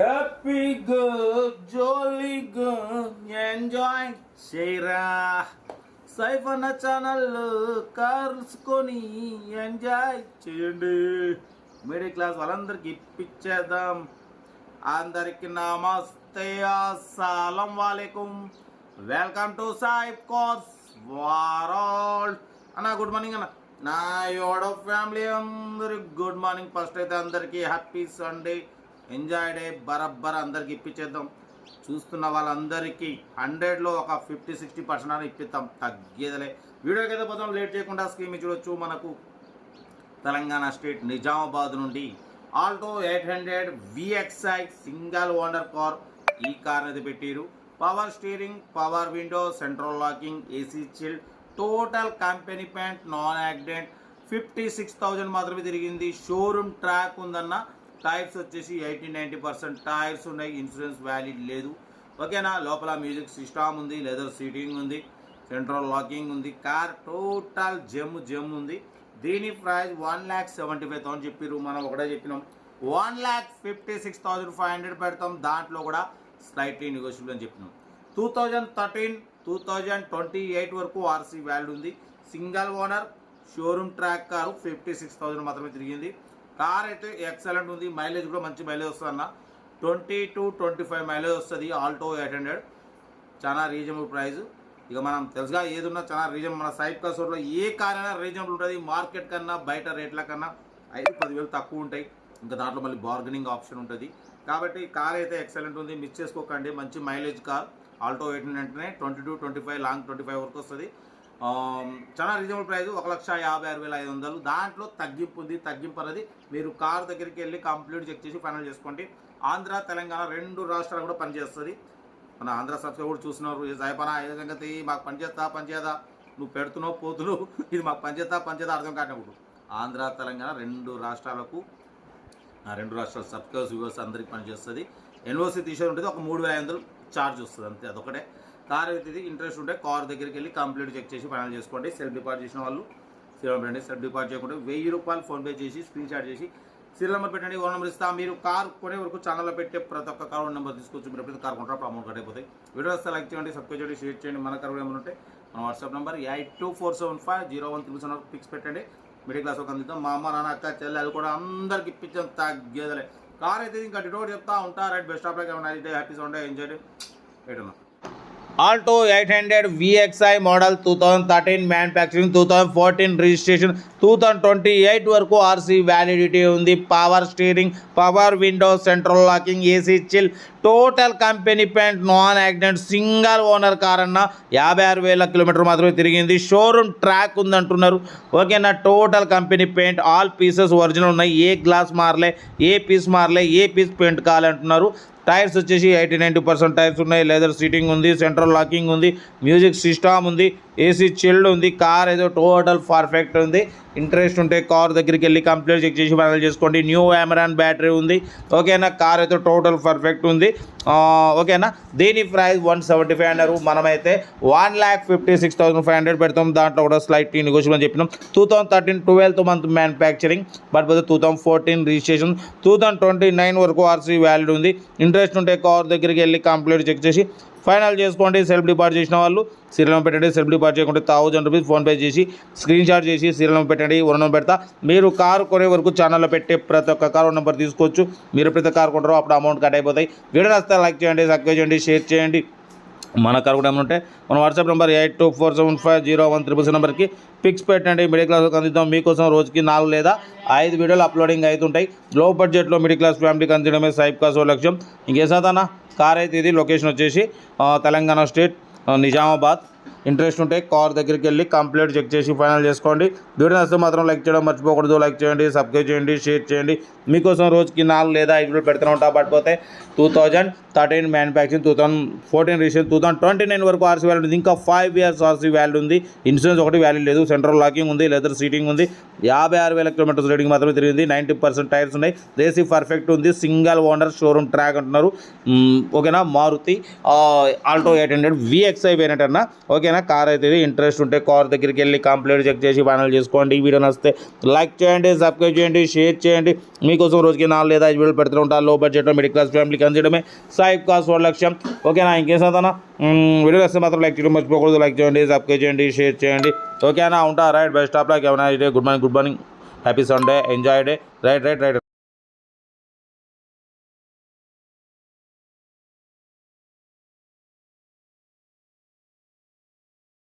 హ్యాపీగా జాలీగా ఎంజాయ్ చేయరా సైఫ్ అన్న ఛానల్ కలుసుకొని ఎంజాయ్ చేయండి మిడిల్ క్లాస్ వాళ్ళందరికీ ఇప్పించేద్దాం అందరికి నమస్తే. అస్సలం వాలేకుం. వెల్కమ్ టు సాయిబ్ కోర్స్ వారాల్ అన్న గుడ్ మార్నింగ్ అన్న. నా యోడో ఫ్యామిలీ అందరికి గుడ్ మార్నింగ్ ఫస్ట్ అయితే అందరికీ హ్యాపీ సండే ఎంజాయ్ డే బరబ్బర్ అందరికి ఇప్పించేద్దాం చూస్తున్న వాళ్ళందరికీ హండ్రెడ్లో ఒక ఫిఫ్టీ సిక్స్టీ పర్సెంట్ అని ఇప్పిస్తాం తగ్గేదలే. వీడియోకి అయితే పోతాం లేట్ చేయకుండా స్కీమ్ చూడొచ్చు మనకు. తెలంగాణ స్టేట్ నిజామాబాద్ నుండి Alto eight hundred VXI single owner car ఈ కార్ అనేది పెట్టారు. Power steering power window central locking AC chill total company paint non accident fifty six thousand మాత్రమే తిరిగింది. షోరూమ్ ట్రాక్ ఉందన్న టైర్స్ వచ్చేసి ఎయిటీ నైంటీ పర్సెంట్ టైర్స్ ఉన్నాయి. Insurance valid లేదు. ఓకేనా? లోపల మ్యూజిక్ సిస్టమ్ ఉంది. లెదర్ సీటింగ్ ఉంది. సెంట్రల్ లాకింగ్ ఉంది. కార్ టోటల్ జెమ్ జెమ్ ఉంది. దీని price one lakh seventy five thousand చెప్పిర్రు. మనం ఒకటే చెప్పినాం. One lakh fifty six thousand five hundred పెడతాం. దాంట్లో కూడా స్లైట్లీ నెగోషియబుల్ అని చెప్పినాం. Two thousand thirteen two thousand twenty eight వరకు ఆర్సీ వ్యాల్యూ ఉంది. Single owner showroom track car fifty six thousand మాత్రమే తిరిగింది. కార్ అయితే ఎక్సలెంట్ ఉంది. మైలేజ్ కూడా మంచి మైలేజ్ వస్తుంది అన్న. Twenty to twenty five mileage వస్తుంది ఆల్టో ఎయిట్ హండ్రెడ్. చాలా రీజనబుల్ ప్రైస్ ఇక మనం తెలుసుగా ఏదున్నా చాలా రీజనబుల్ మన సైడ్ కసోర్లో ఏ కార్ అయినా రీజనబుల్ ఉంటుంది. మార్కెట్ కన్నా బయట రేట్ల కన్నా ఐదు పదివేలు తక్కువ ఉంటాయి. ఇంకా దాంట్లో మళ్ళీ బార్గెనింగ్ ఆప్షన్ ఉంటుంది. కాబట్టి కార్ అయితే ఎక్సలెంట్ ఉంది. మిస్ చేసుకోకండి. మంచి mileage car Alto eight హండ్రెడ్నే twenty two twenty five long twenty five వరకు వస్తుంది. చాలా రీజనబుల్ ప్రైస్ ఒక లక్ష యాభై ఆరు వేల ఐదు వందలు. దాంట్లో తగ్గింపు ఉంది తగ్గింపు అనేది మీరు కార్ దగ్గరికి వెళ్ళి కంప్లీట్ చెక్ చేసి ఫైనల్ చేసుకోండి. ఆంధ్ర తెలంగాణ రెండు రాష్ట్రాలు కూడా పనిచేస్తుంది. మన ఆంధ్ర సబ్సిడీ కూడా చూస్తున్నారు ఏ సాయపన ఏ సంగతి మాకు పనిచేస్తా పనిచేదా నువ్వు పెడుతున్నావు పోతున్నావు ఇది మాకు పనిచేస్తా పనిచేదా అర్థం కానప్పుడు. ఆంధ్ర తెలంగాణ రెండు రాష్ట్రాలకు ఆ రెండు రాష్ట్రాల సబ్స్క్రైబర్స్ వ్యూవర్స్ అందరికీ పనిచేస్తుంది. యూనివర్సిటీ తీసేది ఉంటుంది ఒక మూడు వేల ఐదు వందలు ఛార్జ్ వస్తుంది అంతే అదొకటే. కార్ అయితే ఇది ఇంట్రెస్ట్ ఉంటే కార్ దగ్గరికి వెళ్ళి కంప్లీట్ చెక్ చేసి ఫైనల్ చేసుకోండి. సెల్ఫ్ డిపాజిట్ చేసిన వాళ్ళు సీరియల్ పెట్టండి సెల్ఫ్ డిపాజిట్ చేయకుండా వెయ్యి రూపాయలు ఫోన్పే చేసి స్క్రీన్ షాట్ చేసి సీరియల్ నెంబర్ పెట్టండి ఓన్ నెంబర్ ఇస్తా. మీరు కార్ కొనే వరకు ఛానల్లో పెట్టే ప్రతి ఒక్క కార్ నెంబర్ తీసుకొచ్చి మీరు ఎప్పుడైతే కార్ కొంటారో అమౌంట్ కట్ అయిపోతాయి. వీడియో వస్తే లైక్ చేయండి సబ్స్క్రైబ్ చేయండి షేర్ చేయండి. మన కార్ ఏమైనా ఉంటే మన WhatsApp number eight two four seven five zero one three seven six పెట్టండి. మిడిల్ క్లాస్ ఒక అందిద్దాం. మా అమ్మ నాన్న అక్క చెల్లె అది కూడా అందరికి ఇప్పించాం తగ్గేదలే. కార్ అయితే ఇంకా డిటోర్ చెప్తా ఉంటా. రైట్ బెస్ట్ ఆఫ్ లైక్ ఏమైనా హ్యాపీస్ ఉంటాయి enjoy ఎటున్నా Alto eight hundred VXI model two thousand thirteen manufacturing two thousand fourteen registration two thousand twenty eight వరకు ఆర్సీ వ్యాలిడిటీ ఉంది. Power steering power window central locking AC chill total company paint non accident single owner car అన్న యాభై ఆరు వేల kilometre మాత్రమే తిరిగింది. Showroom track ఉందంటున్నారు. ఓకేనా? Total company paint all pieces original ఉన్నాయి. ఏ గ్లాస్ మారలే ఏ పీస్ మారలే ఏ పీస్ పెయింట్ కావాలంటున్నారు. టైర్స్ వచ్చేసి ఎయిటీ నైంటీ పర్సెంట్ టైర్స్ ఉన్నాయి. లెదర్ సీటింగ్ ఉంది సెంట్రల్ లాకింగ్ ఉంది మ్యూజిక్ సిస్టమ్ ఉంది ఏసీ చిల్డ్ ఉంది కార్ ఏదో టోటల్ పర్ఫెక్ట్ ఉంది. ఇంట్రెస్ట్ ఉంటే కార్ దగ్గరికి వెళ్ళి కంప్లీట్ చెక్ చేసి ఫైనల్ చేసుకోండి. న్యూ అమెరాన్ బ్యాటరీ ఉంది. ఓకేనా? కార్ అయితే టోటల్ పర్ఫెక్ట్ ఉంది. ఓకేనా? దీని ప్రైస్ వన్ సెవెంటీ ఫైవ్ అన్నారు. మనమైతే one lakh fifty six thousand five hundred పెడతాం. దాంట్లో కూడా స్లైట్ నెగోషియల్ అని చెప్పినాం. Two thousand thirteen twelfth month manufacturing but పోతే two thousand fourteen registration two thousand twenty nine వరకు ఆర్సీ వ్యాలిడ్ ఉంది. ఇంట్రెస్ట్ ఉంటే కార్ దగ్గరికి వెళ్ళి కంప్లీట్ చెక్ చేసి ఫైనల్ చేసుకోండి సెల్ఫ్ డిపాజిట్ చేసిన వాళ్ళు. సీరియల్ పెట్టండి సెల్ఫ్ డిపాజిట్ చేయకుంటే థౌజండ్ రూపీస్ ఫోన్పే చేసి స్క్రీన్ షాట్ చేసి సీరియల్ పెట్టండి వన్ పెడతా. మీరు కారు కొనే వరకు ఛానల్లో పెట్టే ప్రతి ఒక్క కారు నెంబర్ తీసుకోవచ్చు. మీరు ప్రతి కారు కొంటారో అప్పుడు అమౌంట్ కట్ అయిపోతాయి. వీడియో నచ్చితే లైక్ చేయండి సబ్స్క్రైబ్ చేయండి షేర్ చేయండి. మన కారు కూడా ఏమైనా ఉంటే మన WhatsApp number eight two four seven five zero one triple నెంబర్కి పిక్స్ పెట్టండి. మిడిల్ క్లాస్కి అందిద్దాం. మీకోసం రోజుకి నాలుగు లేదా ఐదు వీడియోలు అప్లోడింగ్ అవుతుంటాయి. లో బడ్జెట్లో మిడిల్ క్లాస్ ఫ్యామిలీకి అందించడమే సైబ్ కాసో లక్ష్యం. లక్ష్యం ఇంకేసాదన్నా కార్ అయితే ఇది. లొకేషన్ వచ్చేసి తెలంగాణ స్టేట్ నిజామాబాద్. ఇంట్రెస్ట్ ఉంటే కార్ దగ్గరికి వెళ్ళి కంప్లీట్ చెక్ చేసి ఫైనల్ చేసుకోండి. వీడియో నచ్చితే మాత్రం లైక్ చేయడం మర్చిపోకూడదు. లైక్ చేయండి సబ్స్క్రైబ్ చేయండి షేర్ చేయండి. మీకోసం రోజుకి నాలుగు లేదా ఐదు వీడియో పెడుతూనే ఉంటా. పడిపోతే two thousand thirteen manufacturing two thousand fourteen recent two thousand twenty nine వరకు ఆర్సీ వ్యాల్యూ ఉంది. ఇంకా ఫైవ్ ఇయర్స్ ఆర్సీ వ్యాలీ ఉంది. ఇన్సూరెన్స్ ఒకటి వ్యాల్యూ లేదు. సెంట్రల్ లాకింగ్ ఉంది లెదర్ సీటింగ్ ఉంది. యాభై ఆరు వేల కిలోమీటర్స్ రేటింగ్ మాత్రమే తిరిగింది. నైంటీ పర్సెంట్ టైర్స్ ఉన్నాయి. ఏసీ పర్ఫెక్ట్ ఉంది. సింగల్ ఓనర్ షోరూమ్ ట్రాక్ అంటున్నారు. ఓకేనా? Maruti Alto eight hundred VXi variant అన్న. ఓకేనా? కార్ అయితే ఇంట్రెస్ట్ ఉంటే కార్ దగ్గరికి వెళ్ళి కంప్లీట్ చెక్ చేసి ఫైనల్ చేసుకోండి. ఈ వీడియో నచ్చితే లైక్ చేయండి సబ్స్క్రైబ్ చేయండి షేర్ చేయండి. మీకోసం రోజుకి నాలుగు లేదా ఐదు వీడియోలు పెడుతూ ఉంటారు లో బడ్జెట్లో మిడిల్ క్లాస్ ఫ్యామిలీకి అందించడమే సాయిబ్ కాస్ట్ వాళ్ళ లక్ష్యం. ఓకేనా? ఇంకేం సాధన వీడియో వస్తే మాత్రం లైక్ చేయడం మర్చిపోకూడదు. లైక్ చేయండి సబ్స్క్రైబ్ చేయండి షేర్ చేయండి. ఓకేనా? ఉంటా. రైట్. Best of like. ఎవరైనా good morning good morning. Happy Sunday. Enjoy day. Right right right.